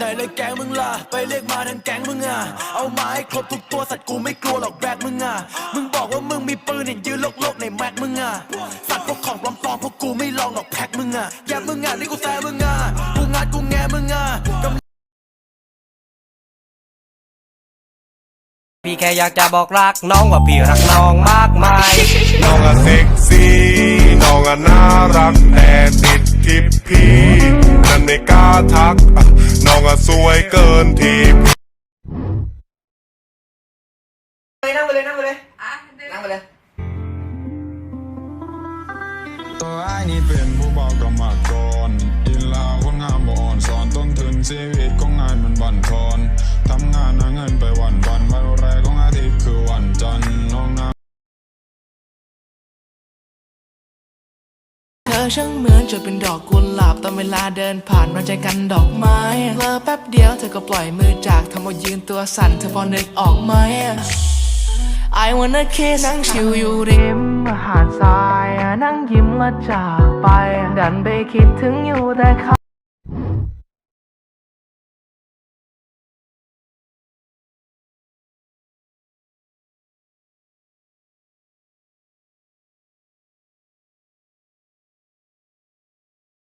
ไหนเลยแก๊งมึงล่ะไปเรียกมาทั้งแก๊งมึงอะเอามาให้ครบทุกตัวสัตว์กูไม่กลัวหรอกแบกมึงอะมึงบอกว่ามึงมีปืนเนี่ยยืนโลกๆในแม็กมึงอะสัตว์พวกของปลอมๆพวกกูไม่ลองหรอกแพ็คมึงอะแยบมึงอะนี่กูแซมึงอะกูงัดกูแงมึงอะกำพี่แค่อยากจะบอกรักน้องว่าพี่รักน้องมากมายน้องอะเซ็กซี่น้องอะน่ารักแต่ติดทิปพี่นั่นไม่กล้าทักอะ น้องอะสวยเกินทีนั่งไปเลยนั่งไปเลยนั่งไปเลย ตัวไอ้ายนี่เป็นผู้บอกกรรมกรอินลาคนงามบ่อ่อนสอนต้นทุนชีวิต ช่างเหมือนจะเป็นดอกกุหลาบตอนเวลาเดินผ่านมาใจกันดอกไม้เพลอแป๊บเดียวเธอก็ปล่อยมือจากทำเอายืนตัวสั่นเธอพอนึกออกไหม I wanna kiss นั่งชิวอยู่ริมหาดทรายนั่งยิ้มและจากไป ดันไปคิดถึงอยู่แต่เขา